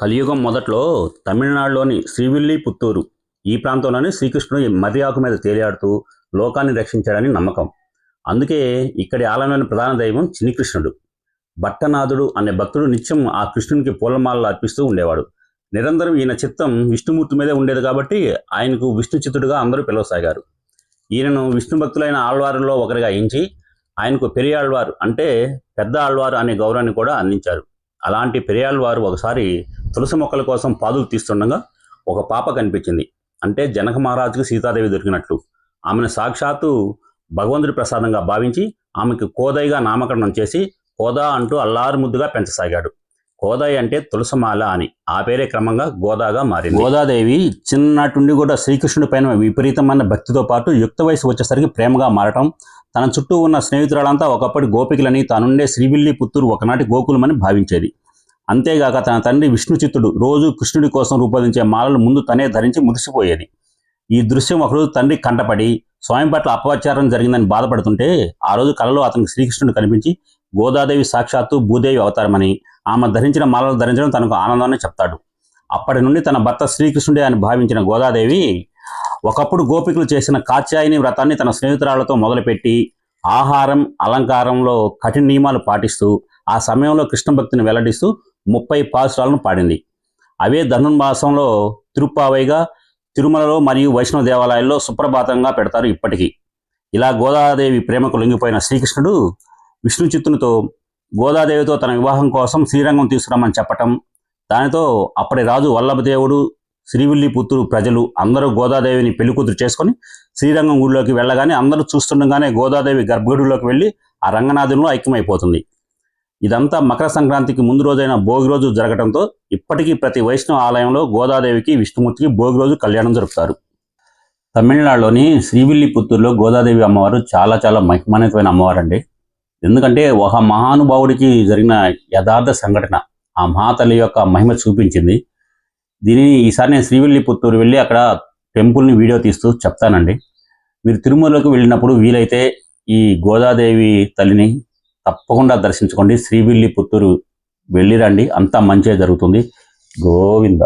కలియుగం మొదట్లో తమిళనాడులోని శ్రీవిల్లిపుత్తూరు ఈ ప్రాంతంలోనే శ్రీకృష్ణుడు మర్యాకు మీద తేలియాడుతూ లోకాన్ని రక్షించాడని నమ్మకం. అందుకే ఇక్కడి ఆలయంలోని ప్రధాన దైవం చిన్నికృష్ణుడు. భట్టనాథుడు అనే భక్తుడు నిత్యం ఆ కృష్ణునికి పూలమాలలు అర్పిస్తూ ఉండేవాడు. నిరంతరం ఈయన చిత్తం విష్ణుమూర్తి మీదే ఉండేది కాబట్టి ఆయనకు విష్ణు చిత్తుడుగా అందరూ పిలవసాగారు. ఈయనను విష్ణు భక్తులైన ఆళ్వారులో ఒకరిగా ఎంచి ఆయనకు పెరియాళ్వారు అంటే పెద్ద ఆళ్వారు అనే గౌరవాన్ని కూడా అందించారు. అలాంటి పెరియాళ్వారు ఒకసారి తులసి మొక్కల కోసం పాదులు తీస్తుండగా ఒక పాప కనిపించింది. అంటే జనక మహారాజుకు సీతాదేవి దొరికినట్లు. ఆమెను సాక్షాత్తు భగవంతుడి ప్రసాదంగా భావించి ఆమెకు కోదయ్యగా నామకరణం చేసి కోదా అంటూ అల్లారు ముద్దుగా పెంచసాగాడు. కోదాయి అంటే తులసమాల అని. ఆ పేరే క్రమంగా గోదాగా మారింది. గోదాదేవి చిన్నటుండి కూడా శ్రీకృష్ణుడి పైన విపరీతమైన భక్తితో పాటు యుక్త వయసు వచ్చేసరికి ప్రేమగా మారటం తన చుట్టూ ఉన్న స్నేహితురాలంతా ఒకప్పటి గోపికలని తానుండే శ్రీవిల్లి పుత్తూరు ఒకనాటి గోకులమని భావించేది. అంతేగాక తన తండ్రి విష్ణుచిత్తుడు రోజు కృష్ణుడి కోసం రూపొందించే మాలలు ముందు తనే ధరించి మురిసిపోయేది. ఈ దృశ్యం ఒకరోజు తండ్రి కంటపడి స్వామి పట్ల అపచారం జరిగిందని బాధపడుతుంటే ఆ రోజు కలలో అతనికి శ్రీకృష్ణుడు కనిపించి గోదాదేవి సాక్షాత్తు భూదేవి అవతారమని. ఆమె ధరించిన మాలలు ధరించడం తనకు ఆనందాన్ని చెప్తాడు. అప్పటి నుండి తన భర్త శ్రీకృష్ణుడే అని భావించిన గోదాదేవి ఒకప్పుడు గోపికలు చేసిన కాత్యాయని వ్రతాన్ని తన స్నేహితురాలతో మొదలుపెట్టి ఆహారం అలంకారంలో కఠిన నియమాలు పాటిస్తూ ఆ సమయంలో కృష్ణ భక్తిని వెల్లడిస్తూ ముప్పై పాసురాలను పాడింది. అవే ధనుర్మాసంలో తిరుప్పావైగా తిరుమలలో మరియు వైష్ణవ దేవాలయాల్లో సుప్రభాతంగా పెడతారు ఇప్పటికీ. ఇలా గోదాదేవి ప్రేమకు లొంగిపోయిన శ్రీకృష్ణుడు విష్ణు చిత్తునితో గోదాదేవితో తన వివాహం కోసం శ్రీరంగం తీసుకురామని చెప్పటం దానితో అప్పటి రాజు వల్లభదేవుడు శ్రీవిల్లిపుత్తూరు ప్రజలు అందరూ గోదాదేవిని పెళ్ళికూతురు చేసుకొని శ్రీరంగం గుడిలోకి వెళ్ళగానే అందరూ చూస్తుండగానే గోదాదేవి గర్భగుడిలోకి వెళ్ళి ఆ రంగనాథునిలో ఐక్యమైపోతుంది. ఇదంతా మకర సంక్రాంతికి ముందు రోజైన భోగి రోజు జరగడంతో ఇప్పటికీ ప్రతి వైష్ణవ ఆలయంలో గోదాదేవికి విష్ణుమూర్తికి భోగి రోజు కళ్యాణం జరుపుతారు. తమిళనాడులోని శ్రీవిల్లిపుత్తూరులో గోదాదేవి అమ్మవారు చాలా చాలా మహిమాన్వితమైన అమ్మవారు అండి ఎందుకంటే ఒక మహానుభావుడికి జరిగిన యథార్థ సంఘటన ఆ మహాతల్లి యొక్క మహిమ చూపించింది. దీనిని ఈసారి నేను శ్రీవిల్లిపుత్తూరు వెళ్ళి అక్కడ టెంపుల్ని వీడియో తీస్తూ చెప్తానండి. మీరు తిరుమలలోకి వెళ్ళినప్పుడు వీలైతే ఈ గోదాదేవి తల్లిని తప్పకుండా దర్శించుకోండి. శ్రీవిల్లి పుత్తూరు వెళ్ళిరండి. అంతా మంచిగా జరుగుతుంది. గోవింద.